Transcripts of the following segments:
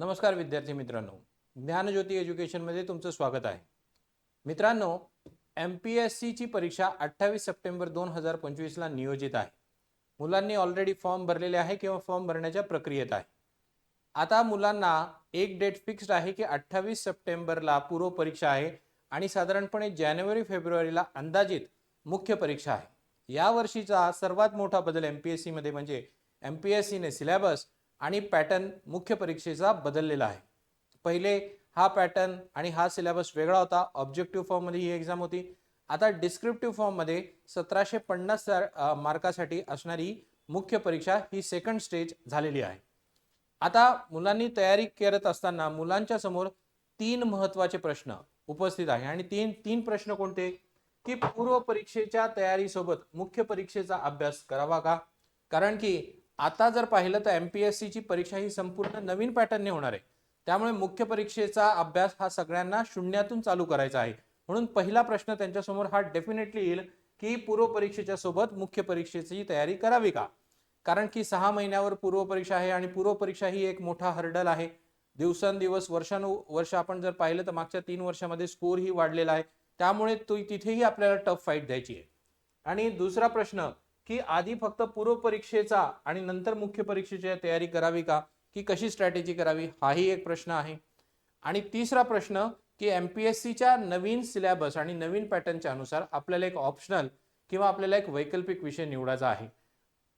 नमस्कार विद्यार्थी मित्रांनो. ज्ञानज्योती एज्युकेशनमध्ये तुमचं स्वागत आहे. मित्रांनो एम पी एस सीची परीक्षा अठ्ठावीस सप्टेंबर दोन हजार पंचवीसला नियोजित आहे. मुलांनी ऑलरेडी फॉर्म भरलेले आहे किंवा फॉर्म भरण्याच्या प्रक्रियेत आहे. आता मुलांना एक डेट फिक्स्ड आहे की अठ्ठावीस सप्टेंबरला पूर्व परीक्षा आहे आणि साधारणपणे जानेवारी फेब्रुवारीला अंदाजित मुख्य परीक्षा आहे. या वर्षीचा सर्वात मोठा बदल एम पी एस सीमध्ये म्हणजे एम पी एस सीने सिलेबस आणि पॅटर्न मुख्य परीक्षेचा बदललेला आहे. पहिले हा पॅटर्न आणि हा सिलेबस वेगळा होता. ऑब्जेक्टिव्ह फॉर्ममध्ये ही एक्झाम होती. आता डिस्क्रिप्टिव्ह फॉर्ममध्ये सतराशे पन्नास मार्कासाठी असणारी मुख्य परीक्षा ही सेकंड स्टेज झालेली आहे. आता मुलांनी तयारी करत असताना मुलांच्या समोर तीन महत्त्वाचे प्रश्न उपस्थित आहे. आणि तीन तीन प्रश्न कोणते? की पूर्व परीक्षेच्या तयारीसोबत मुख्य परीक्षेचा अभ्यास करावा का? कारण की आता जर पाहिलं तर एम पी एस सीची परीक्षा ही संपूर्ण नवीन पॅटर्नने होणार आहे. त्यामुळे मुख्य परीक्षेचा अभ्यास हा सगळ्यांना शून्यातून चालू करायचा आहे. म्हणून पहिला प्रश्न त्यांच्यासमोर हा डेफिनेटली येईल की पूर्व परीक्षेच्या सोबत मुख्य परीक्षेची तयारी करावी का? कारण की सहा महिन्यावर पूर्व परीक्षा आहे आणि पूर्व परीक्षा ही एक मोठा हर्डल आहे. दिवसेंदिवस वर्षानुवर्ष आपण जर पाहिलं तर मागच्या तीन वर्षामध्ये स्कोर ही वाढलेला आहे. त्यामुळे तो तिथेही आपल्याला टफ फाईट द्यायची आहे. आणि दुसरा प्रश्न की आधी फक्त पूर्व परीक्षेचा आणि नंतर मुख्य परीक्षेची तयारी करावी का? की कशी स्ट्रॅटेजी करावी? हाही एक प्रश्न आहे. आणि तिसरा प्रश्न की एम पी एस सीच्या नवीन सिलेबस आणि नवीन पॅटर्नच्या अनुसार आपल्याला एक ऑप्शनल किंवा आपल्याला एक वैकल्पिक विषय निवडायचा आहे.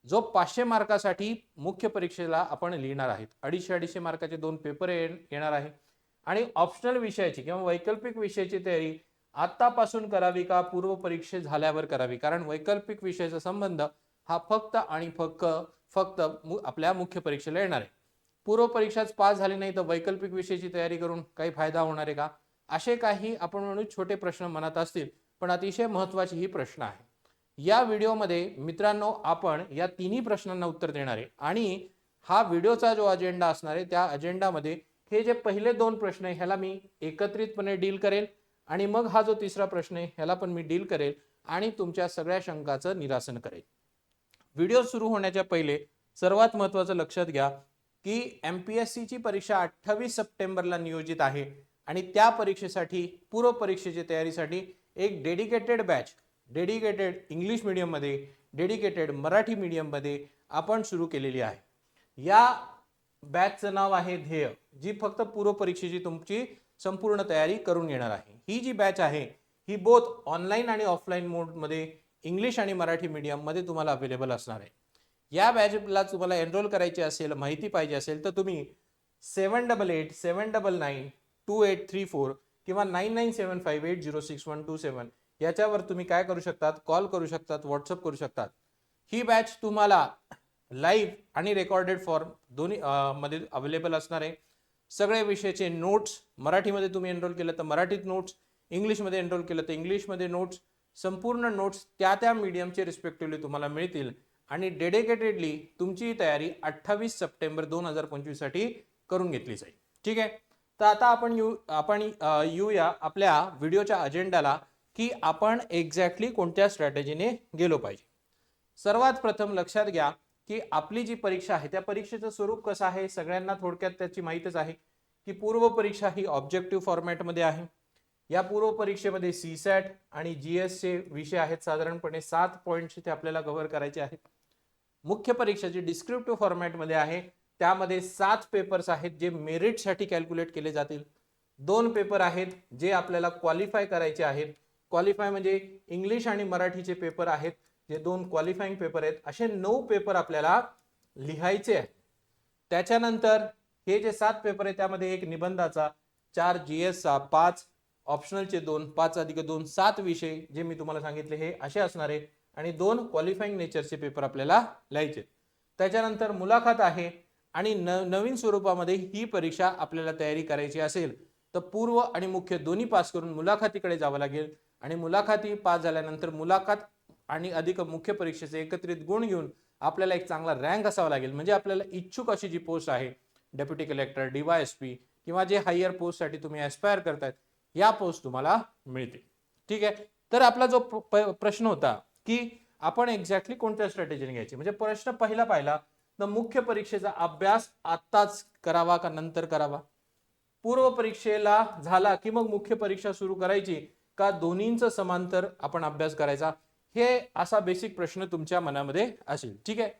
जो पाचशे मार्कासाठी मुख्य परीक्षेला आपण लिहिणार आहेत. अडीचशे अडीचशे मार्काचे दोन पेपर येणार आहे. आणि ऑप्शनल विषयाची किंवा वैकल्पिक विषयाची तयारी आत्तापासून करावी का? पूर्व परीक्षे झाल्यावर करावी. कारण वैकल्पिक विषयाचा संबंध हा फक्त आणि फक्त फक्त आपल्या मुख्य परीक्षेला येणार आहे. पूर्व परीक्षाच पास झाली नाही तर वैकल्पिक विषयाची तयारी करून काही फायदा होणार आहे का? असे काही आपण म्हणू छोटे प्रश्न मनात असतील पण अतिशय महत्वाची ही प्रश्न आहे. या व्हिडिओमध्ये मित्रांनो आपण या तिन्ही प्रश्नांना उत्तर देणार आहे. आणि हा व्हिडिओचा जो अजेंडा असणार आहे त्या अजेंडामध्ये हे जे पहिले दोन प्रश्न आहे ह्याला मी एकत्रितपणे डील करेल आणि मग हा जो तिसरा प्रश्न आहे ह्याला पण मी डील करेल आणि तुमच्या सगळ्या शंकाचं निरासन करेल. व्हिडिओ सुरू होण्याच्या पहिले सर्वात महत्वाचं लक्षात घ्या की एम पी एस सीची परीक्षा अठ्ठावीस सप्टेंबरला नियोजित आहे आणि त्या परीक्षेसाठी पूर्व परीक्षेच्या तयारीसाठी एक डेडिकेटेड बॅच डेडिकेटेड इंग्लिश मिडियममध्ये डेडिकेटेड मराठी मीडियममध्ये आपण सुरू केलेली आहे. या बॅचचं नाव आहे ध्येय जी फक्त पूर्व परीक्षेची तुमची संपूर्ण तयारी करून घेणार आहे. ही जी बॅच आहे ही बोथ ऑनलाईन आणि ऑफलाईन मोडमध्ये इंग्लिश आणि मराठी मीडियममध्ये तुम्हाला अवेलेबल असणार आहे. या बॅचला तुम्हाला एनरोल करायची असेल माहिती पाहिजे असेल तर तुम्ही seven double eight seven double nine two eight three four किंवा nine nine seven five eight zero six one two seven याच्यावर तुम्ही काय करू शकतात? कॉल करू शकतात व्हॉट्सअप करू शकतात. ही बॅच तुम्हाला लाईव्ह आणि रेकॉर्डेड फॉर्म दोन्ही मध्ये अवेलेबल असणार आहे. सगळे विषयाचे नोट्स मराठीमध्ये तुम्ही एनरोल केलं तर मराठीत नोट्स इंग्लिशमध्ये एनरोल केलं तर इंग्लिशमध्ये नोट्स संपूर्ण नोट्स त्या त्या मीडियमचे रिस्पेक्टिव्हली तुम्हाला मिळतील. आणि डेडिकेटेडली तुमची तयारी अठ्ठावीस सप्टेंबर दोन हजार पंचवीससाठी करून घेतली जाईल. ठीक आहे? तर आता आपण येऊ आपण येऊया आपल्या व्हिडिओच्या अजेंडाला की आपण एक्झॅक्टली कोणत्या स्ट्रॅटेजीने गेलो पाहिजे. सर्वात प्रथम लक्षात घ्या की आपली जी परीक्षा आहे त्या परीक्षेचं स्वरूप कसं आहे सगळ्यांना थोडक्यात त्याची माहितच आहे की पूर्व परीक्षा ही ऑब्जेक्टिव्ह फॉर्मॅटमध्ये आहे. या पूर्व परीक्षेमध्ये सी सॅट आणि जी एसचे विषय आहेत साधारणपणे सात पॉईंट्स ते आपल्याला कव्हर करायचे आहेत. मुख्य परीक्षा जी डिस्क्रिप्टिव्ह फॉर्मॅटमध्ये आहे. त्यामध्ये सात पेपर्स आहेत जे मेरिटसाठी कॅल्क्युलेट केले जातील. दोन पेपर आहेत जे आपल्याला क्वालिफाय करायचे आहेत. क्वालिफाय म्हणजे इंग्लिश आणि मराठीचे पेपर आहेत. हे दोन क्वालिफाईंग पेपर आहेत. असे नऊ पेपर आपल्याला लिहायचे आहेत. त्याच्यानंतर हे जे सात पेपर आहे त्यामध्ये एक निबंधाचा चार जी एसचा पाच ऑप्शनलचे दोन पाच अधिक दोन सात विषय जे मी तुम्हाला सांगितले हे असे असणारे आणि दोन क्वालिफाईंग नेचरचे पेपर आपल्याला लिहायचे त्याच्यानंतर मुलाखत आहे आणि न नवीन स्वरूपामध्ये ही परीक्षा आपल्याला तयारी करायची असेल तर पूर्व आणि मुख्य दोन्ही पास करून मुलाखतीकडे जावं लागेल. आणि मुलाखती पास झाल्यानंतर मुलाखत आणि अधिक मुख्य परीक्षेचे एकत्रित गुण घेऊन आपल्याला एक चांगला रँक असावा लागेल. म्हणजे आपल्याला इच्छुक अशी जी पोस्ट आहे deputy collector D Y S P किंवा जे हायर पोस्टसाठी तुम्ही ॲस्पायर करतायत या पोस्ट तुम्हाला मिळते ठीक आहे? तर आपला जो प्रश्न होता की आपण एक्झॅक्टली कोणत्या स्ट्रॅटेजीने घ्यायची? म्हणजे प्रश्न पहिला पाहिला तर मुख्य परीक्षेचा अभ्यास आत्ताच करावा का नंतर करावा? पूर्व परीक्षेला झाला की मग मुख्य परीक्षा सुरू करायची का दोन्हींचं समांतर आपण अभ्यास करायचा? हे असा बेसिक प्रश्न तुमच्या मनामध्ये असेल. ठीक आहे?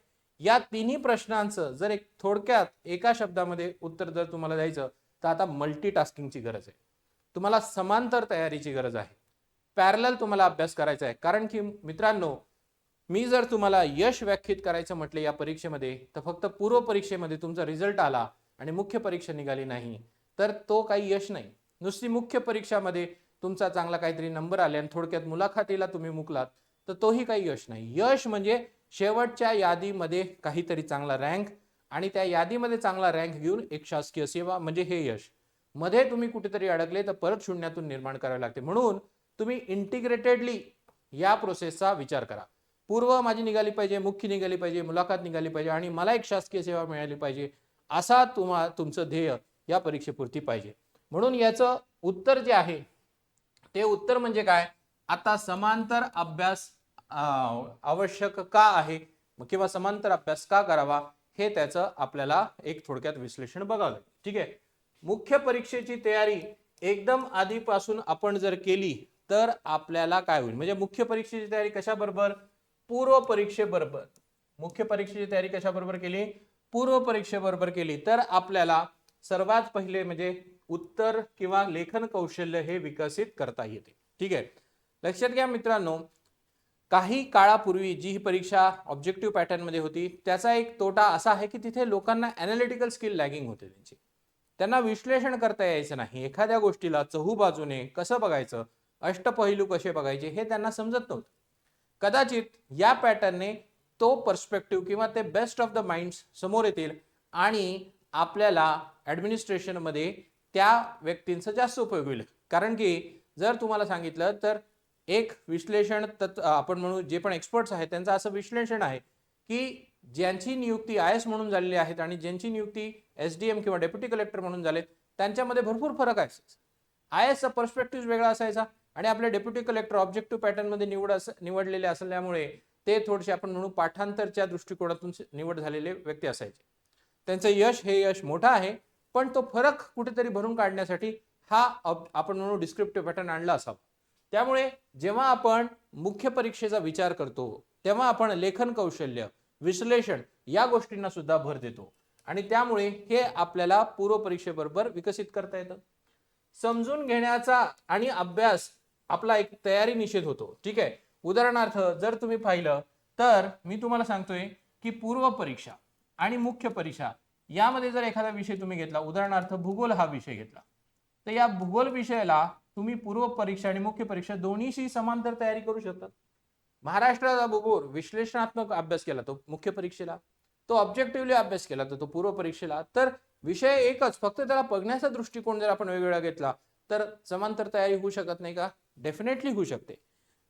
या तिन्ही प्रश्नांचं जर एक थोडक्यात एका शब्दामध्ये उत्तर जर तुम्हाला द्यायचं तर आता मल्टीटास्किंगची गरज आहे. तुम्हाला समांतर तयारीची गरज आहे. पॅरल तुम्हाला अभ्यास करायचा आहे. कारण की मित्रांनो मी जर तुम्हाला यश व्याख्यित करायचं म्हटले या परीक्षेमध्ये तर फक्त पूर्व परीक्षेमध्ये तुमचा रिझल्ट आला आणि मुख्य परीक्षा निघाली नाही तर तो काही यश नाही. नुसती मुख्य परीक्षामध्ये तुमचा चांगला काहीतरी नंबर आले आणि थोडक्यात मुलाखतीला तुम्ही मुकलात तर तोही काही यश नाही. यश म्हणजे शेवटच्या यादीमध्ये काहीतरी चांगला रँक आणि त्या यादीमध्ये चांगला रँक घेऊन एक शासकीय सेवा म्हणजे हे यश. मध्ये तुम्ही कुठेतरी अडकले तर परत शून्यातून निर्माण करावे लागते. म्हणून तुम्ही इंटिग्रेटेडली या प्रोसेसचा विचार करा. पूर्व माझी निघाली पाहिजे मुख्य निघाली पाहिजे मुलाखत निघाली पाहिजे आणि मला एक शासकीय सेवा मिळाली पाहिजे असा तुम्हा तुमचं ध्येय या परीक्षेपुरती पाहिजे. म्हणून याचं उत्तर जे आहे ते उत्तर म्हणजे काय? आता समांतर अभ्यास आवश्यक का आहे? किंवा समांतर अभ्यास का करावा? हे त्याचं आपल्याला एक थोडक्यात विश्लेषण बघावं ठीक आहे? मुख्य परीक्षेची तयारी एकदम आधीपासून आपण जर केली तर आपल्याला काय होईल? म्हणजे मुख्य परीक्षेची तयारी कशाबरोबर? पूर्व परीक्षेबरोबर. मुख्य परीक्षेची तयारी कशाबरोबर केली? पूर्व परीक्षेबरोबर केली. तर आपल्याला सर्वात पहिले म्हणजे उत्तर किंवा लेखन कौशल्य हे विकसित करता येते. ठीक आहे? लक्षात घ्या मित्रांनो काही काळापूर्वी जी ही परीक्षा ऑब्जेक्टिव्ह पॅटर्नमध्ये होती त्याचा एक तोटा असा आहे की तिथे लोकांना अनालिटिकल स्किल लॅगिंग होते त्यांची. त्यांना विश्लेषण करता यायचं नाही एखाद्या गोष्टीला चहू बाजूने कसं बघायचं अष्टपैलू कसे बघायचे हे त्यांना समजत नव्हतं. कदाचित या पॅटर्नने तो पर्स्पेक्टिव्ह किंवा ते बेस्ट ऑफ द माइंड्स समोर येतील आणि आपल्याला ॲडमिनिस्ट्रेशनमध्ये त्या व्यक्तींचा जास्त उपयोग होईल. कारण की जर तुम्हाला सांगितलं तर एक विश्लेषण तत् आपण म्हणू जे पण एक्सपर्ट्स आहेत त्यांचं असं विश्लेषण आहे की ज्यांची नियुक्ती आय एस म्हणून झालेली आहेत आणि ज्यांची नियुक्ती एस डी एम किंवा डेप्युटी कलेक्टर म्हणून झालेत त्यांच्यामध्ये भरपूर फरक आहे. आय एसचा पर्स्पेक्टिव्ह वेगळा असायचा आणि आपले डेप्युटी कलेक्टर ऑब्जेक्टिव्ह पॅटर्नमध्ये निवड अस निवडलेले असल्यामुळे ते थोडेसे आपण म्हणू पाठांतरच्या दृष्टिकोनातून निवड झालेले व्यक्ती असायचे. त्यांचं यश हे यश मोठं आहे पण तो फरक कुठेतरी भरून काढण्यासाठी हा आपण म्हणू डिस्क्रिप्टिव्ह पॅटर्न आणला असावा. त्यामुळे जेव्हा आपण मुख्य परीक्षेचा विचार करतो तेव्हा आपण लेखन कौशल्य विश्लेषण या गोष्टींना सुद्धा भर देतो. आणि त्यामुळे हे आपल्याला पूर्व परीक्षेबरोबर विकसित करता येतं. समजून घेण्याचा आणि अभ्यास आपला एक तयारी निषेध होतो. ठीक आहे? उदाहरणार्थ जर तुम्ही पाहिलं तर मी तुम्हाला सांगतोय की पूर्व परीक्षा आणि मुख्य परीक्षा यामध्ये जर एखादा विषय तुम्ही घेतला उदाहरणार्थ भूगोल हा विषय घेतला तर या भूगोल विषयाला तुम्ही पूर्व परीक्षा आणि मुख्य परीक्षा दोन्हीशी समांतर तयारी करू शकता. महाराष्ट्राचा भूगोल विश्लेषणात्मक अभ्यास केला तो मुख्य परीक्षेला तो ऑब्जेक्टिव्हली अभ्यास केला तर तो पूर्व परीक्षेला. तर विषय एकच फक्त त्याला बघण्याचा दृष्टिकोन जर आपण वेगवेगळा घेतला तर समांतर तयारी होऊ शकत नाही का? डेफिनेटली होऊ शकते.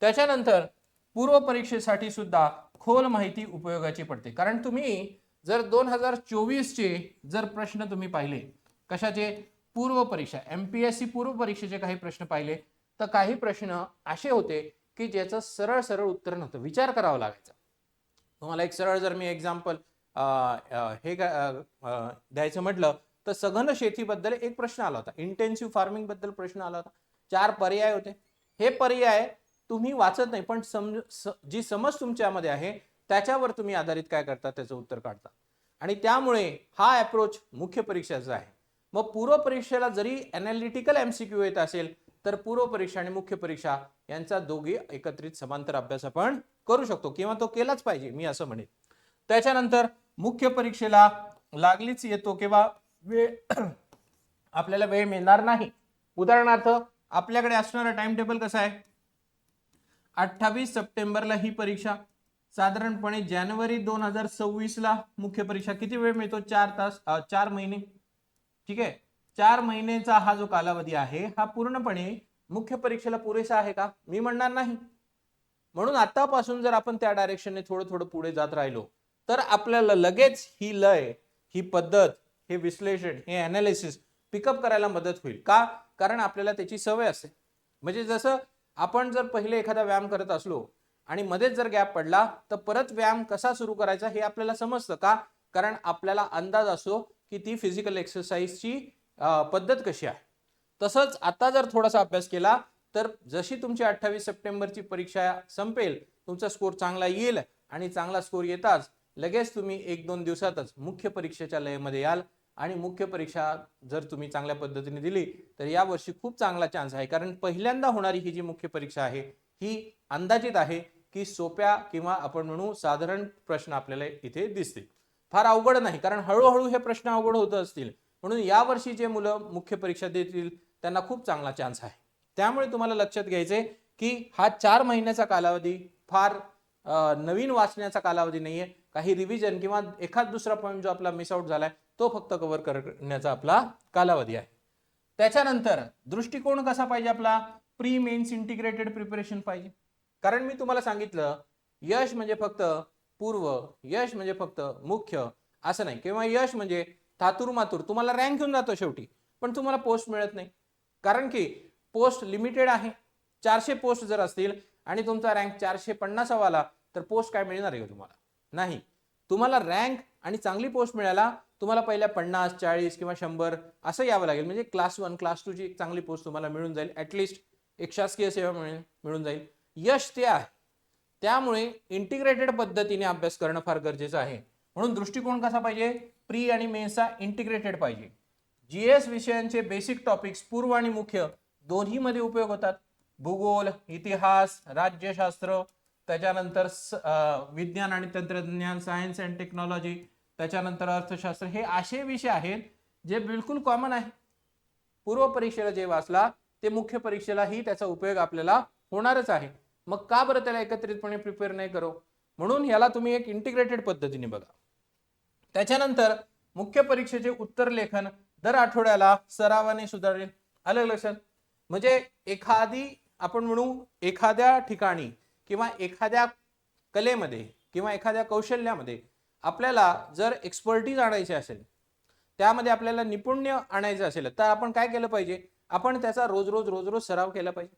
त्याच्यानंतर पूर्व परीक्षेसाठी सुद्धा खोल माहिती उपयोगाची पडते. कारण तुम्ही जर दोन हजार चोवीसचे जर प्रश्न तुम्ही पाहिले कशाचे? पूर्व परीक्षा एम पी एस सी पूर्व परीक्षेचे काही प्रश्न पाहिले तर काही प्रश्न असे होते की ज्याचं सरळ सरळ उत्तर नव्हतं. विचार करावा लागायचा. तुम्हाला एक सरळ जर मी एक्झाम्पल हे द्यायचं म्हटलं तर सघन शेतीबद्दल एक प्रश्न आला होता. इंटेन्सिव्ह फार्मिंगबद्दल प्रश्न आला होता. चार पर्याय होते. हे पर्याय तुम्ही वाचत नाही पण समज स- जी समज तुमच्यामध्ये आहे त्याच्यावर तुम्ही आधारित काय करता त्याचं उत्तर काढता. आणि त्यामुळे हा अप्रोच मुख्य परीक्षेचा आहे. मग पूर्व परीक्षेला जरी अनालिटिकल एमसीक्यू येत असेल तर पूर्व परीक्षा आणि मुख्य परीक्षा यांचा दोघी एकत्रित समांतर अभ्यास आपण करू शकतो किंवा तो केलाच पाहिजे मी असं म्हणेन. त्याच्यानंतर मुख्य परीक्षेला लागलीच येतो किंवा वेळ आपल्याला वेळ मिळणार नाही. उदाहरणार्थ आपल्याकडे असणारा टाइम टेबल कसा आहे? अठ्ठावीस सप्टेंबरला ही परीक्षा साधारणपणे जानेवारी दोन हजार सव्वीसला मुख्य परीक्षा किती वेळ मिळतो? चार तास चार महिने. ठीक आहे? चार महिन्याचा हा जो कालावधी आहे हा पूर्णपणे मुख्य परीक्षेला पुरेसा आहे का? मी म्हणणार नाही. म्हणून आतापासून जर आपण त्या डायरेक्शनने थोडं थोडं पुढे जात राहिलो तर आपल्याला लगेच ही लय ही पद्धत हे विश्लेषण हे अनालिसिस पिकअप करायला मदत होईल. का? कारण आपल्याला त्याची सवय असते. म्हणजे जसं आपण जर पहिले एखादा व्यायाम करत असलो आणि मध्येच जर गॅप पडला तर परत व्यायाम कसा सुरू करायचा हे आपल्याला समजतं का? कारण आपल्याला अंदाज असो की ती फिजिकल एक्सरसाइजची पद्धत कशी आहे. तसंच आता जर थोडासा अभ्यास केला तर जशी तुमची अठ्ठावीस सप्टेंबरची परीक्षा संपेल तुमचा स्कोर चांगला येईल आणि चांगला स्कोर येताच लगेच तुम्ही एक दोन दिवसातच मुख्य परीक्षेच्या लयमध्ये याल आणि मुख्य परीक्षा जर तुम्ही चांगल्या पद्धतीने दिली तर यावर्षी खूप चांगला चान्स आहे. कारण पहिल्यांदा होणारी ही जी मुख्य परीक्षा आहे ही अंदाजित आहे की सोप्या किंवा आपण म्हणू साधारण प्रश्न आपल्याला इथे दिसतील. फार अवघड नाही कारण हळूहळू हे प्रश्न अवघड होत असतील. म्हणून यावर्षी जे मुलं मुख्य परीक्षा देतील त्यांना खूप चांगला चान्स आहे. त्यामुळे तुम्हाला लक्षात घ्यायचंय की हा चार महिन्याचा कालावधी फार नवीन वाचण्याचा कालावधी नाहीये. काही रिव्हिजन किंवा एखाद दुसरा पॉईंट जो आपला मिस आउट झालाय तो फक्त कव्हर करण्याचा आपला कालावधी आहे. त्याच्यानंतर दृष्टिकोन कसा पाहिजे आपला? प्री मेन्स इंटिग्रेटेड प्रिपरेशन पाहिजे. कारण मी तुम्हाला सांगितलं यश म्हणजे फक्त पूर्व यश म्हणजे फक्त मुख्य असं नाही. किंवा यश म्हणजे थातूर मातूर. तुम्हाला रँक घेऊन जातो शेवटी पण तुम्हाला पोस्ट मिळत नाही. कारण की पोस्ट लिमिटेड आहे. चारशे पोस्ट जर असतील आणि तुमचा रँक चारशे पन्नासावा आला तर पोस्ट काय मिळणार आहे का तुम्हाला? नाही. तुम्हाला रँक आणि चांगली पोस्ट मिळायला तुम्हाला पहिल्या पन्नास चाळीस किंवा शंभर असं यावं लागेल. म्हणजे क्लास वन क्लास टूची एक चांगली पोस्ट तुम्हाला मिळून जाईल. ॲटलिस्ट एक शासकीय सेवा मिळेल मिळून जाईल. यश ते आहे. त्यामुळे इंटिग्रेटेड पद्धतीने अभ्यास करणं फार गरजेचं आहे. म्हणून दृष्टिकोन कसा पाहिजे? प्री आणि मेन्सचा इंटिग्रेटेड पाहिजे. जी एस विषयांचे बेसिक टॉपिक्स पूर्व आणि मुख्य दोन्हीमध्ये उपयोग होतात. भूगोल इतिहास राज्यशास्त्र त्याच्यानंतर विज्ञान आणि तंत्रज्ञान सायन्स अँड टेक्नॉलॉजी त्याच्यानंतर अर्थशास्त्र. हे असे विषय आहेत जे बिलकुल कॉमन आहे. पूर्व परीक्षेला जे वाचला ते मुख्य परीक्षेलाही त्याचा उपयोग आपल्याला होणारच आहे. मग का बरं त्याला एकत्रितपणे प्रिपेअर नाही करो? म्हणून याला तुम्ही एक इंटिग्रेटेड पद्धतीने बघा. त्याच्यानंतर मुख्य परीक्षेचे उत्तर लेखन दर आठवड्याला सरावाने सुधारेल. आलं लक्षात? म्हणजे एखादी आपण म्हणू एखाद्या ठिकाणी किंवा एखाद्या कलेमध्ये किंवा एखाद्या कौशल्यामध्ये आपल्याला जर एक्सपर्टीज आणायची असेल त्यामध्ये आपल्याला निपुण्य आणायचं असेल तर आपण काय केलं पाहिजे? आपण त्याचा रोज रोज रोज रोज सराव केला पाहिजे.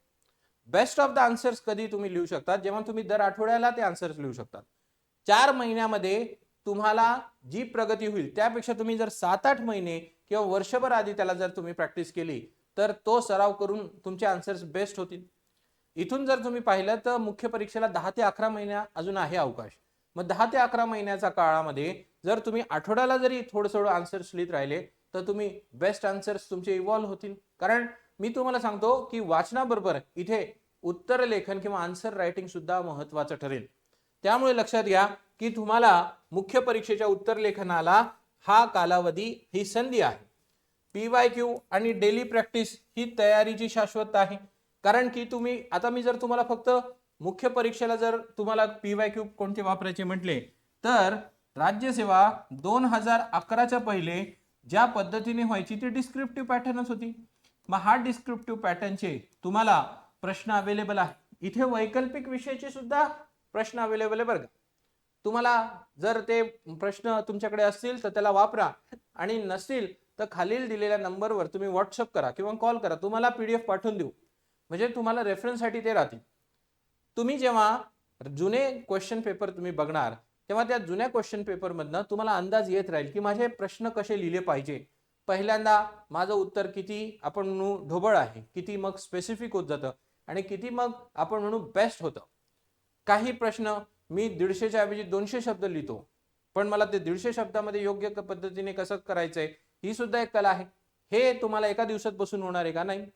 बेस्ट ऑफ द आन्सर्स कधी तुम्ही लिहू शकता जेव्हा तुम्ही दर आठवड्याला ते आन्सर्स लिहू शकता चार महिन्यामध्ये तुम्हाला जी प्रगती होईल त्यापेक्षा तुम्ही जर सात आठ महिने किंवा वर्षभर आधी त्याला जर तुम्ही प्रॅक्टिस केली तर तो सराव करून तुमचे आन्सर्स बेस्ट होतील. इथून जर तुम्ही पाहिलं तर मुख्य परीक्षेला दहा ते अकरा महिन्या अजून आहे अवकाश. मग दहा ते अकरा महिन्याच्या काळामध्ये जर तुम्ही आठवड्याला जरी थोडं थोडं आन्सर्स लिहित राहिले तर तुम्ही बेस्ट आन्सर्स तुमचे इव्हॉल्व्ह होतील. कारण मी तुम्हाला सांगतो की वाचनाबरोबर इथे उत्तर लेखन किंवा आन्सर रायटिंग सुद्धा महत्वाचं ठरेल. त्यामुळे लक्षात घ्या की तुम्हाला मुख्य परीक्षेच्या उत्तर लेखनाला हा कालावधी ही संधी आहे. पी वाय क्यू आणि डेली प्रॅक्टिस ही तयारीची शाश्वत आहे. कारण की तुम्ही आता मी जर तुम्हाला फक्त मुख्य परीक्षेला जर तुम्हाला पी वाय क्यू कोणते वापरायचे म्हटले तर राज्यसेवा दोन हजार अकराच्या पहिले ज्या पद्धतीने व्हायची ती डिस्क्रिप्टिव्ह पॅटर्नच होती. मग हा डिस्क्रिप्टिव्ह पॅटर्नचे तुम्हाला प्रश्न अवेलेबल आहे. इथे वैकल्पिक विषयाचे सुद्धा प्रश्न अवेलेबल आहे बरं का. तुम्हाला जर ते प्रश्न तुमच्याकडे असतील तर त्याला वापरा आणि नसतील तर खालील दिलेल्या नंबरवर तुम्ही व्हॉट्सअप करा किंवा कॉल करा. तुम्हाला पीडीएफ पाठवून देऊ. म्हणजे तुम्हाला रेफरन्ससाठी ते राहतील. तुम्ही जेव्हा जुने क्वेश्चन पेपर तुम्ही बघणार तेव्हा त्या जुन्या क्वेश्चन पेपरमधनं तुम्हाला अंदाज येत राहील की माझे प्रश्न कसे लिहिले पाहिजे. पहिल्यांदा माझं उत्तर किती आपण म्हणू ढोबळ आहे किती मग स्पेसिफिक होत जातं आणि किती मग आपण म्हणू बेस्ट होतं. काही प्रश्न मी दीडशेच्या ऐवजी दोनशे शब्द लिहितो पण मला ते दीडशे शब्दामध्ये योग्य पद्धतीने कसं करायचं आहे ही सुद्धा एक कला आहे. हे तुम्हाला एका दिवसात बसून होणार आहे का? नाही.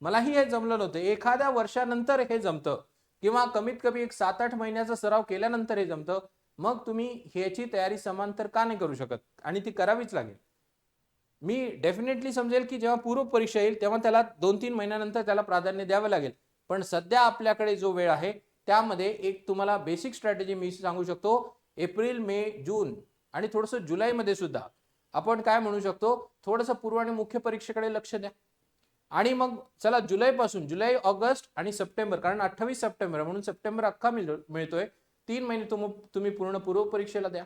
मलाही हे जमलं नव्हतं. एखाद्या वर्षानंतर हे जमतं किंवा कमीत कमी एक सात आठ महिन्याचा सराव केल्यानंतर हे जमतं. मग तुम्ही ह्याची तयारी समांतर का नाही करू शकत? आणि ती करावीच लागेल. मी डेफिनेटली समजेल की जेव्हा पूर्व परीक्षा येईल तेव्हा त्याला दोन तीन महिन्यानंतर त्याला प्राधान्य द्यावं लागेल. पण सध्या आपल्याकडे जो वेळ आहे त्यामध्ये एक तुम्हाला बेसिक स्ट्रॅटेजी मी सांगू शकतो. एप्रिल मे जून आणि थोडंसं जुलैमध्ये सुद्धा आपण काय म्हणू शकतो? थोडंसं पूर्व आणि मुख्य परीक्षेकडे लक्ष द्या. आणि मग चला जुलैपासून जुलै ऑगस्ट आणि सप्टेंबर कारण अठ्ठावीस सप्टेंबर म्हणून सप्टेंबर अख्खा मिळ मिळतोय. तीन महिने तुम तुम्ही पूर्ण पूर्व परीक्षेला द्या.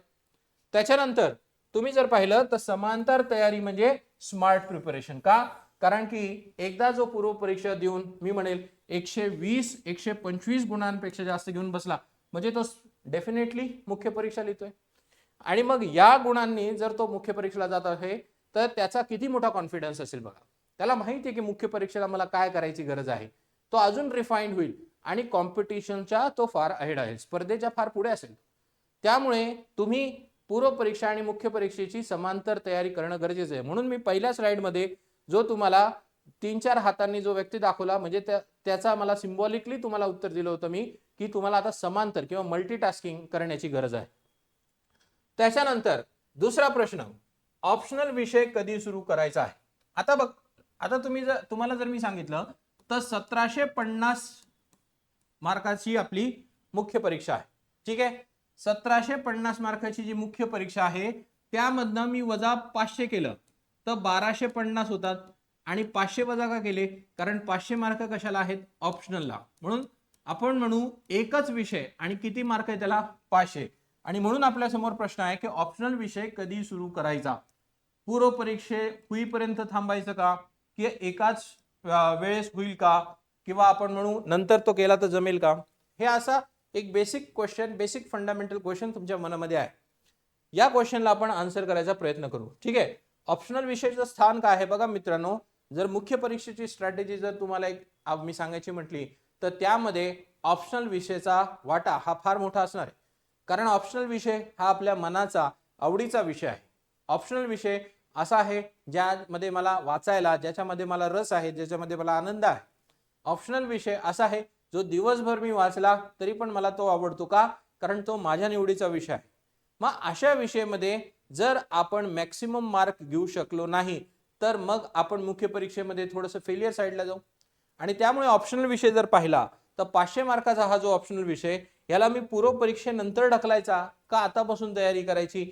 त्याच्यानंतर तुम्ही जर पाहिलं तर समांतर तयारी म्हणजे स्मार्ट प्रिपरेशन का? कारण की एकदा जो पूर्व परीक्षा देऊन मी म्हणेल एकशे वीस एकशे पंचवीस गुणांपेक्षा जास्त घेऊन बसला म्हणजे तो डेफिनेटली मुख्य परीक्षा लिहितोय. आणि मग या गुणांनी जर तो मुख्य परीक्षेला जात आहे तर त्याचा किती मोठा कॉन्फिडन्स असेल बघा. त्याला माहिती आहे की मुख्य परीक्षेला मला काय करायची गरज आहे. तो अजून रिफाईंड होईल आणि कॉम्पिटिशनच्या तो फार अहेड आहे. स्पर्धेच्या फार पुढे असेल. त्यामुळे तुम्ही पूर्व परीक्षा आणि मुख्य परीक्षेची समांतर तयारी करणं गरजेचं आहे. म्हणून मी पहिल्या स्लाइडमध्ये जो तुम्हाला तीन चार हातांनी जो व्यक्ती दाखवला म्हणजे त्या त्याचा मला सिम्बॉलिकली तुम्हाला उत्तर दिलं होतं मी की तुम्हाला आता समांतर किंवा मल्टीटास्किंग करण्याची गरज आहे. त्याच्यानंतर दुसरा प्रश्न ऑप्शनल विषय कधी सुरू करायचा आहे? आता बघ आता तुम्ही जर तुम्हाला जर मी सांगितलं तर सतराशे पन्नास मार्काची आपली मुख्य परीक्षा आहे. ठीक आहे? सतराशे पन्नास मार्काची जी मुख्य परीक्षा आहे त्यामधनं मी वजा पाचशे केलं. तर बाराशे पन्नास होतात आणि पाचशे वजा का केले? कारण पाचशे मार्क कशाला आहेत? ऑप्शनलला. म्हणून आपण म्हणू एकच विषय आणि किती मार्क आहे त्याला? पाचशे. आणि म्हणून आपल्यासमोर प्रश्न आहे की ऑप्शनल विषय कधी सुरू करायचा? पूर्व परीक्षे होईपर्यंत थांबायचं का? की एकाच वेळेस होईल का? किंवा आपण म्हणू नंतर तो केला तर जमेल का? हे असा एक basic question basic fundamental question तुमच्या मनामध्ये आहे. या क्वेश्चनला आपण आन्सर करायचा प्रयत्न करू. ठीक आहे? ऑप्शनल विषयाचं स्थान काय आहे बघा मित्रांनो. जर मुख्य परीक्षेची स्ट्रॅटेजी जर तुम्हाला एक मी सांगायची म्हटली तर त्यामध्ये ऑप्शनल विषयाचा वाटा हा फार मोठा असणार आहे. कारण ऑप्शनल विषय हा आपल्या मनाचा आवडीचा विषय आहे. ऑप्शनल विषय असा आहे ज्यामध्ये मला वाचायला ज्याच्यामध्ये मला रस आहे ज्याच्यामध्ये मला आनंद आहे. ऑप्शनल विषय असा आहे जो दिवसभर मी वाचला तरी पण मला तो आवडतो का? कारण तो माझ्या निवडीचा विषय आहे. मग अशा विषयामध्ये जर आपण मॅक्सिमम मार्क घेऊ शकलो नाही तर मग आपण मुख्य परीक्षेमध्ये थोडंसं फेलियर साईडला जाऊ. आणि त्यामुळे ऑप्शनल विषय जर पाहिला तर पाचशे मार्काचा हा जो ऑप्शनल विषय याला मी पूर्व परीक्षेनंतर ढकलायचा का आतापासून तयारी करायची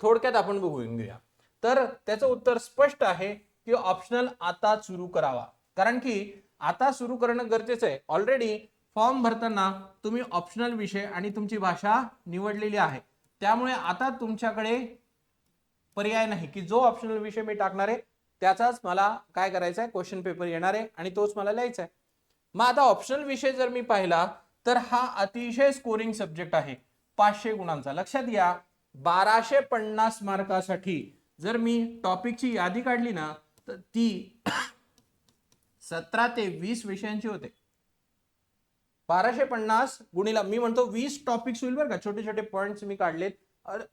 थोडक्यात आपण बघून घेऊया. तर त्याचं उत्तर स्पष्ट आहे की ऑप्शनल आता सुरू करावा. कारण की आता सुरू करणं गरजेचं आहे. ऑलरेडी फॉर्म भरताना तुम्ही ऑप्शनल विषय आणि तुमची भाषा निवडलेली आहे. त्यामुळे आता तुमच्याकडे पर्याय नाही की जो ऑप्शनल विषय मी टाकणार आहे त्याचाच मला काय करायचा आहे क्वेश्चन पेपर येणार आहे आणि तोच मला लिहायचा आहे. मग आता ऑप्शनल विषय जर मी पाहिला तर हा अतिशय स्कोरिंग सब्जेक्ट आहे. पाचशे गुणांचा. लक्षात घ्या बाराशे पन्नास मार्कासाठी जर मी टॉपिकची यादी काढली ना तर ती सतरा ते वीस विषयांची होते. बाराशे पन्नास गुणीला मी म्हणतो वीस टॉपिक्स होईल बरं का. छोटे छोटे पॉईंट्स मी काढलेत.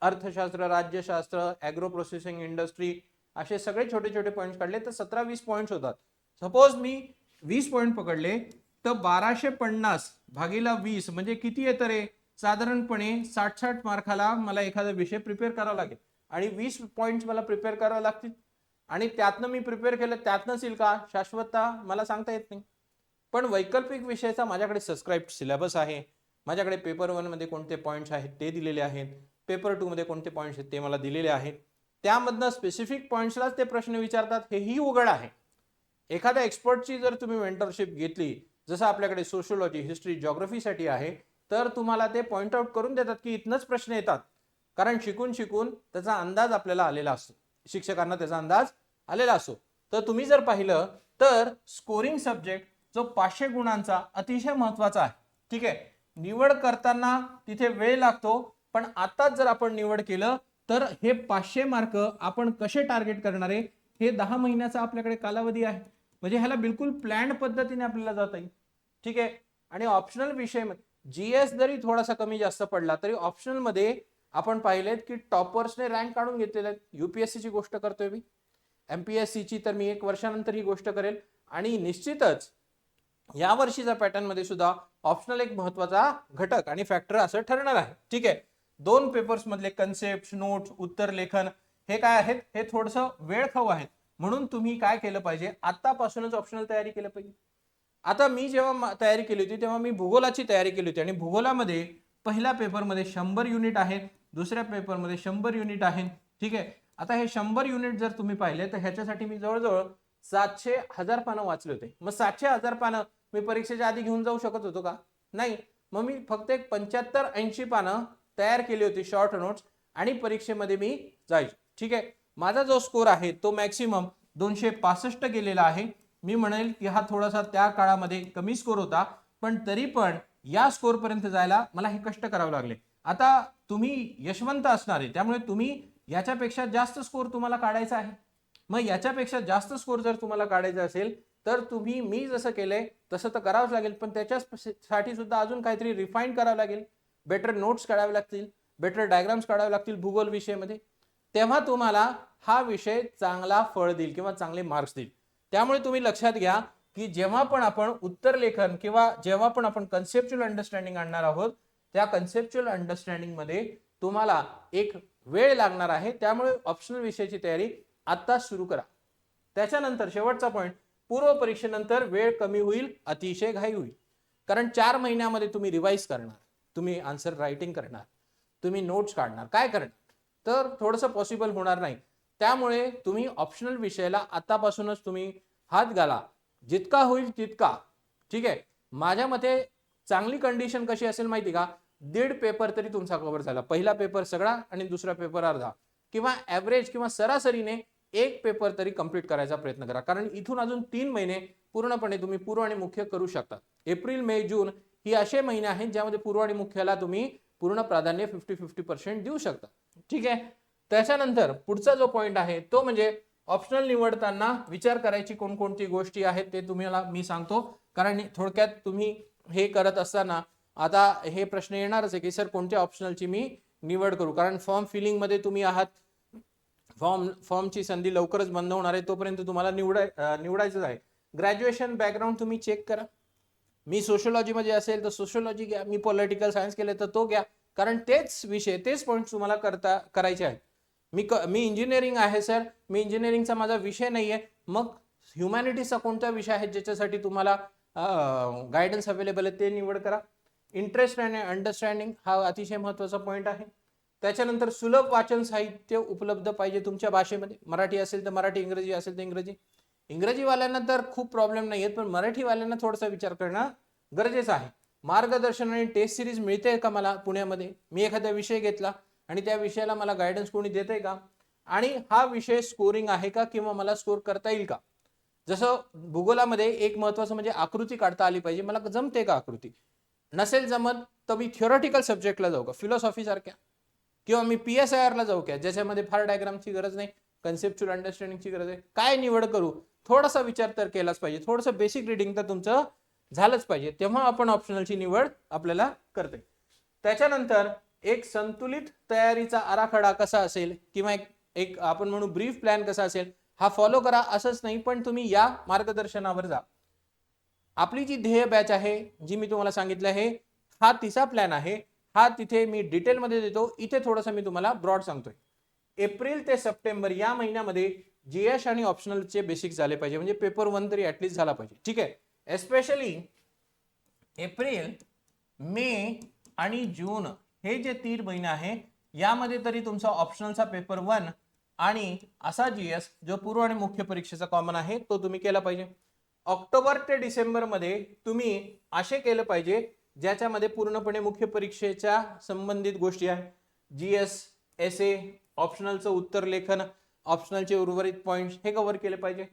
अर्थशास्त्र राज्यशास्त्र ॲग्रो प्रोसेसिंग इंडस्ट्री असे सगळे छोटे छोटे पॉईंट्स काढले तर सतरा वीस पॉईंट्स होतात. सपोज मी वीस पॉईंट पकडले तर बाराशे पन्नास भागीला वीस म्हणजे किती येतं रे साधारणपणे साठ साठ मार्काला मला एखादा विषय प्रिपेअर करावा लागेल. आणि वीस पॉईंट्स मला प्रिपेअर करावे लागतील. आणि त्यातनं मी प्रिपेअर केलं त्यातनंच येईल का? शाश्वतता मला सांगता येत नाही. पण वैकल्पिक विषयाचा माझ्याकडे सबस्क्राईब सिलेबस आहे. माझ्याकडे पेपर वनमध्ये कोणते पॉईंट्स आहेत ते दिलेले आहेत. पेपर टूमध्ये कोणते पॉईंट्स आहेत ते मला दिलेले आहेत. त्यामधनं स्पेसिफिक पॉईंट्सलाच ते प्रश्न विचारतात हेही उघड आहे. एखाद्या एक्सपर्टची जर तुम्ही मेंटरशिप घेतली जसं आपल्याकडे सोशोलॉजी हिस्ट्री जॉग्रफीसाठी आहे तर तुम्हाला ते पॉईंट आउट करून देतात की इथनंच प्रश्न येतात. कारण शिकून शिकून त्याचा अंदाज आपल्याला आलेला असतो. शिक्षकांना त्याचा अंदाज आलेला असतो. तर तुम्ही जर पाहिलं तर स्कोरिंग सब्जेक्ट जो पाचशे गुणांचा अतिशय महत्त्वाचा आहे. ठीक आहे? निवड करताना तिथे वेळ लागतो पण आताच जर आपण निवड केलं तर हे पाचशे मार्क आपण कसे टार्गेट करणार आहे? हे दहा महिन्याचा आपल्याकडे कालावधी आहे. म्हणजे ह्याला बिलकुल प्लॅन पद्धतीने आपल्याला जाता येईल. ठीक आहे? आणि ऑप्शनल विषय जीएस जरी थोडासा कमी जास्त पडला तरी ऑप्शनलमध्ये आपण पाहिलेत की टॉपर्सने रँक काढून घेतलेले आहेत. ची गोष्ट करतोय मी. एमपीएससी ची तर मी एक वर्षानंतर ही गोष्ट करेल. आणि निश्चितच या वर्षीच्या पॅटर्नमध्ये सुद्धा ऑप्शनल एक महत्त्वाचा घटक आणि फॅक्टर असं ठरणार आहे. ठीक आहे? दोन पेपर्स मधले कन्सेप्ट नोट्स उत्तर लेखन हे काय आहेत? हे थोडस वेळ खाऊ आहेत. म्हणून तुम्ही काय केलं पाहिजे? आतापासूनच ऑप्शनल तयारी केलं पाहिजे. आता मी जेव्हा तयारी केली होती तेव्हा मी भूगोलाची तयारी केली होती आणि भूगोलामध्ये पहिल्या पेपरमध्ये शंभर युनिट आहेत दुसऱ्या पेपरमध्ये शंभर युनिट आहेत. ठीक आहे? आता हे शंभर युनिट जर तुम्ही पाहिले तर ह्याच्यासाठी मी जवळजवळ सातशे हजार पानं वाचले होते. मग सातशे हजार पानं मी परीक्षेच्या आधी घेऊन जाऊ शकत होतो का? नाही. मग मी फक्त एक पंच्याहत्तर ऐंशी पानं तयार केली होती शॉर्ट नोट्स आणि परीक्षेमध्ये मी जायचो ठीक आहे? माझा जो स्कोर आहे तो मॅक्सिमम दोनशे पासष्ट गेलेला आहे. मी म्हणेल की हा थोडासा त्या काळामध्ये कमी स्कोर होता पण तरी पण या स्कोरपर्यंत जायला मला हे कष्ट करावे लागले. आता तुम्ही यशवंत असणार आहे त्यामुळे तुम्ही याच्यापेक्षा जास्त स्कोर तुम्हाला काढायचा आहे. मग याच्यापेक्षा जास्त स्कोर जर तुम्हाला काढायचा असेल तर तुम्ही मी जसं केलंय तसं तर करावंच लागेल पण त्याच्यासाठी सुद्धा अजून काहीतरी रिफाईन करावं लागेल. बेटर नोट्स काढावे लागतील बेटर डायग्राम्स काढावे लागतील भूगोल विषयामध्ये. तेव्हा तुम्हाला हा विषय चांगला फळ देईल किंवा चांगले मार्क्स देईल. त्यामुळे तुम्ही लक्षात घ्या की जेव्हा पण आपण उत्तर लेखन किंवा जेव्हा पण आपण कन्सेप्च्युअल अंडरस्टँडिंग आणणार आहोत त्या कन्सेप्च्युअल अंडरस्टँडिंगमध्ये तुम्हाला एक वेळ लागणार आहे. त्यामुळे ऑप्शनल विषयाची तयारी आत्ता सुरू करा. त्याच्यानंतर शेवटचा पॉईंट पूर्व परीक्षेनंतर वेळ कमी होईल अतिशय घाई होईल. कारण चार महिन्यामध्ये तुम्ही रिवाईज करणार तुम्ही आन्सर रायटिंग करणार तुम्ही नोट्स काढणार. काय करणार? तर थोडंसं पॉसिबल होणार नाही. त्यामुळे तुम्ही ऑप्शनल विषयाला आतापासूनच तुम्ही हात घाला. जितका होईल तितका. ठीक आहे? माझ्या मते चांगली कंडिशन कशी असेल माहिती का? दीड पेपर तरी तुमचा कव्हर झाला. पहिला पेपर सगळा आणि दुसरा पेपर अर्धा. किंवा ॲव्हरेज किंवा सरासरीने एक पेपर तरी कंप्लीट करायचा प्रयत्न करा. कारण इथून अजून तीन महिने पूर्णपणे तुम्ही पूर्व आणि मुख्य करू शकता. एप्रिल मे जून ही असे महिने आहेत ज्यामध्ये पूर्व आणि मुख्याला तुम्ही पूर्ण प्राधान्य फिफ्टी फिफ्टी पर्सेंट देऊ शकता. ठीक आहे? त्याच्यानंतर पुढचा जो पॉईंट आहे तो म्हणजे ऑप्शनल निवडताना विचार करायची कोणकोणती गोष्टी आहेत ते तुम्हाला मी सांगतो. कारण थोडक्यात तुम्ही हे करत असताना आता हे प्रश्न येणारच आहे की सर कोणत्या ऑप्शनलची मी निवड करू? कारण फॉर्म फिलिंगमध्ये तुम्ही आहात. फॉर्म फॉर्मची संधी लवकरच बंद होणार आहे तोपर्यंत तुम्हाला निवडाय निवडायचंच आहे. ग्रॅज्युएशन बॅकग्राऊंड तुम्ही चेक करा. मी सोशोलॉजीमध्ये असेल तर सोशोलॉजी घ्या. मी पॉलिटिकल सायन्स केले तर तो घ्या. कारण तेच विषय तेच पॉईंट तुम्हाला करता करायचे आहेत. मी क मी इंजिनिअरिंग आहे सर मी इंजिनिअरिंगचा माझा विषय नाही आहे मग ह्युमॅनिटीजचा कोणता विषय आहे ज्याच्यासाठी तुम्हाला गायडन्स अवेलेबल आहे ते निवड करा. इंटरेस्ट आणि अंडरस्टँडिंग हा अतिशय महत्त्वाचा पॉईंट आहे. त्याच्यानंतर सुलभ वाचन साहित्य उपलब्ध पाहिजे तुमच्या भाषेमध्ये. मराठी असेल तर मराठी इंग्रजी असेल तर इंग्रजी. इंग्रजीवाल्यांना तर खूप प्रॉब्लेम नाही आहेत पण मराठीवाल्यांना थोडासा विचार करणं गरजेचं आहे. मार्गदर्शन आणि टेस्ट सिरीज मिळते का मला पुण्यामध्ये? मी एखादा विषय घेतला आणि त्या विषयाला मला गायडन्स कोणी देते का? आणि हा विषय स्कोरिंग आहे का किंवा मला स्कोर करता येईल का? जसं भूगोलामध्ये एक महत्वाचं म्हणजे आकृती काढता आली पाहिजे. मला जमते का आकृती? नसेल जमत तर मी थिओरॉटिकल सब्जेक्टला जाऊ का? फिलॉसॉफी सारख्या. किंवा मी पी एस आय आरला जाऊ का ज्याच्यामध्ये फार डायग्रामची गरज नाही कन्सेप्च्युअल अंडरस्टँडिंगची गरज आहे. काय निवड करू? थोडासा विचार तर केलाच पाहिजे. थोडंसं बेसिक रिडिंग तर तुमचं झालंच पाहिजे. तेव्हा आपण ऑप्शनलची निवड आपल्याला करते. त्याच्यानंतर एक संतुलित तयारीचा आराखडा कसा असेल किंवा एक एक आपण म्हणू ब्रीफ प्लॅन कसा असेल हा फॉलो करा. असंच नाही पण तुम्ही या मार्गदर्शनावर जा. आपली जी ध्येय बॅच आहे जी मी तुम्हाला सांगितलं आहे हा तिचा प्लॅन आहे. हा तिथे मी डिटेलमध्ये देतो. इथे थोडंसं मी तुम्हाला ब्रॉड सांगतोय. एप्रिल ते सप्टेंबर या महिन्यामध्ये जी एस आणि ऑप्शनलचे बेसिक झाले पाहिजे. म्हणजे पेपर वन तरी ऍटलीस्ट झाला पाहिजे. ठीक आहे? एस्पेशली एप्रिल मे आणि जून हे जे तीन महिने आहे यामध्ये तरी तुमचा ऑप्शनलचा पेपर वन आणि असा जीएस जो पूर्व आणि मुख्य परीक्षेचा कॉमन आहे तो तुम्ही केला पाहिजे. ऑक्टोबर ते डिसेंबरमध्ये तुम्ही असे केलं पाहिजे ज्याच्यामध्ये पूर्णपणे मुख्य परीक्षेच्या संबंधित गोष्टी आहेत. जी एस एस ए ऑप्शनलचं उत्तर लेखन ऑप्शनलचे उर्वरित पॉईंट्स हे कव्हर केले पाहिजे.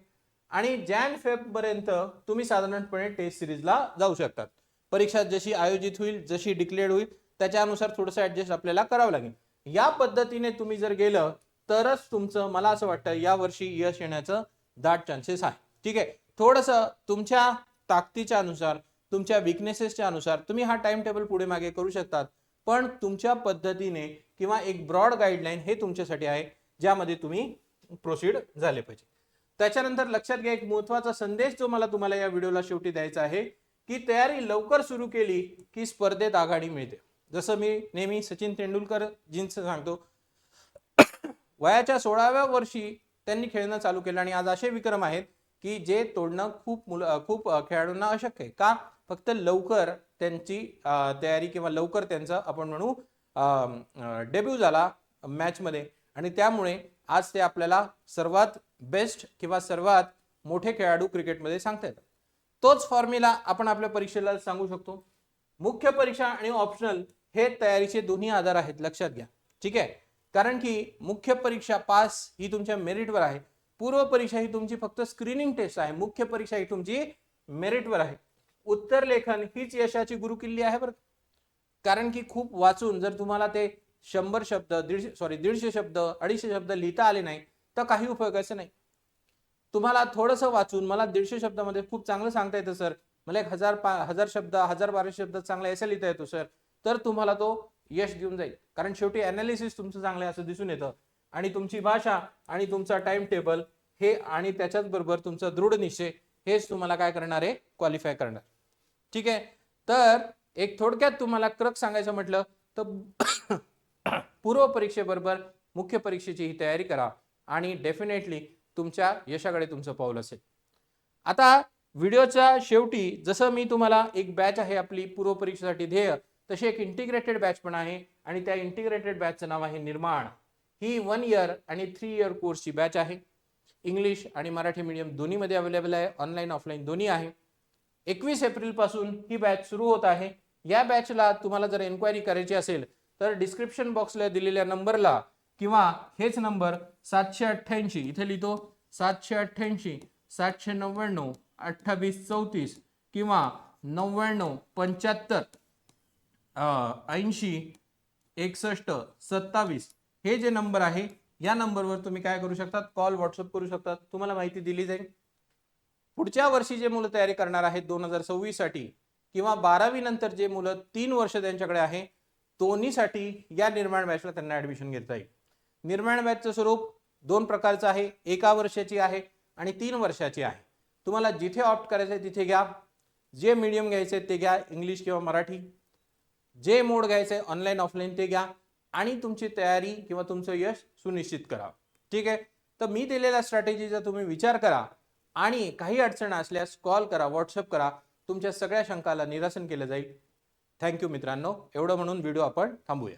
आणि जॅन फेबपर्यंत तुम्ही साधारणपणे टेस्ट सिरीजला जाऊ शकतात. परीक्षा जशी आयोजित होईल जशी डिक्लेअर्ड होईल त्याच्यानुसार थोडंसं ॲडजस्ट आपल्याला करावं लागेल. या पद्धतीने तुम्ही जर गेलं तरच तुमचं मला असं वाटतं या वर्षी यश येण्याचं दाट चान्सेस आहे. ठीक आहे? थोडंसं तुमच्या ताकदीच्या अनुसार तुमच्या विकनेसेसच्या अनुसार तुम्ही हा टाइम टेबल पुढे मागे करू शकतात. पण तुमच्या पद्धतीने किंवा एक ब्रॉड गाईडलाईन हे तुमच्यासाठी आहे ज्यामध्ये तुम्ही प्रोसीड झाले पाहिजे. त्याच्यानंतर लक्षात घ्या एक महत्त्वाचा संदेश जो मला तुम्हाला या व्हिडिओला शेवटी द्यायचा आहे की तयारी लवकर सुरू केली की स्पर्धेत आघाडी मिळते. जसं मी नेहमी सचिन तेंडुलकर जींचं सांगतो वयाच्या सोळाव्या वर्षी त्यांनी खेळणं चालू केलं आणि आज असे विक्रम आहेत की जे तोडणं खूप मुलं खूप खेळाडूंना अशक्य आहे. का? फक्त लवकर त्यांची तयारी किंवा लवकर त्यांचं आपण म्हणू डेब्यू झाला मॅचमध्ये आणि त्यामुळे आज ते आपल्याला सर्वात बेस्ट किंवा सर्वात मोठे खेळाडू क्रिकेटमध्ये सांगता येतात. तोच फॉर्म्युला आपण आपल्या परीक्षेला सांगू शकतो. मुख्य परीक्षा आणि ऑप्शनल हे तयारीचे दोन्ही आधार आहेत लक्षात घ्या. ठीक आहे? कारण की मुख्य परीक्षा पास ही तुमच्या मेरिटवर आहे. पूर्व परीक्षा ही तुमची फक्त स्क्रीनिंग टेस्ट आहे. मुख्य परीक्षा ही तुमची मेरिटवर आहे. उत्तर लेखन हीच यशाची गुरुकिल्ली आहे बरं. कारण की खूप वाचून जर तुम्हाला ते शंभर शब्द दीडशे सॉरी दीडशे शब्द अडीचशे शब्द लिहिता आले नाही तर काही उपयोगाचं नाही. तुम्हाला थोडंसं वाचून मला दीडशे शब्दामध्ये खूप चांगलं सांगता येतं सर. मला एक हजार पा हजार शब्द हजार बाराशे शब्द चांगला असं लिहिता येतो सर. तर तुम्हाला तो यश देऊन जाईल. कारण शेवटी अनालिसिस तुमचं चांगलं असं दिसून येतं. आणि तुमची भाषा आणि तुमचा टाइम टेबल हे आणि त्याच्याच बरोबर तुमचा दृढ निश्चय हेच तुम्हाला काय करणार आहे? क्वालिफाय करणार. ठीक आहे? तर एक थोडक्यात तुम्हाला क्रक सांगायचं म्हटलं तर पूर्व परीक्षेबरोबर मुख्य परीक्षेची ही तयारी करा आणि डेफिनेटली तुमच्या यशाकडे तुमचं पाऊल असेल. आता व्हिडिओच्या शेवटी जसं मी तुम्हाला एक बॅच आहे आपली पूर्व परीक्षेसाठी ध्येय तशी एक इंटिग्रेटेड बॅच पण आहे आणि त्या इंटिग्रेटेड बॅचचं नाव आहे निर्माण. ही वन इयर आणि थ्री इयर कोर्सची बॅच आहे. इंग्लिश आणि मराठी मीडियम दोन्हीमध्ये अवेलेबल आहे ऑनलाईन ऑफलाईन दोन्ही आहे. एकवीस एप्रिलपासून ही बॅच सुरू होत आहे. या बॅचला तुम्हाला जर एन्क्वायरी करायची असेल तर डिस्क्रिप्शन बॉक्सला दिलेल्या नंबरला किंवा हेच नंबर सातशे अठ्ठ्याऐंशी इथे लिहितो सातशे अठ्ठ्याऐंशी सातशे नव्याण्णव अठ्ठावीस चौतीस किंवा नव्याण्णव पंच्याहत्तर ऐंशी एकसष्ट सत्तावीस हे जे नंबर आहे या नंबरवर तुम्ही काय करू शकतात? कॉल व्हॉट्सअप करू शकतात. तुम्हाला माहिती दिली जाईल. पुढच्या वर्षी जे मुलं तयारी करणार आहेत दोन हजार सव्वीससाठी किंवा बारावी नंतर जे मुलं तीन वर्ष त्यांच्याकडे आहे दोन्हीसाठी या निर्माण बॅचला त्यांना ऍडमिशन घेता येईल. निर्माण बॅचचं स्वरूप दोन प्रकारचं आहे. एका वर्षाची आहे आणि तीन वर्षाची आहे. तुम्हाला जिथे ऑप्ट करायचं आहे तिथे घ्या. जे मीडियम घ्यायचे ते घ्या. इंग्लिश किंवा मराठी. जे मोड घ्यायचं आहे ऑनलाईन ऑफलाईन ते घ्या. आणि तुमची तयारी किंवा तुमचं यश सुनिश्चित करा. ठीक आहे? तर मी दिलेल्या स्ट्रॅटेजीचा तुम्ही विचार करा आणि काही अडचण असल्यास कॉल करा व्हॉट्सअप करा. तुमच्या सगळ्या शंकाला निरासन केलं जाईल. थँक्यू मित्रांनो. एवढं म्हणून व्हिडिओ आपण थांबूया.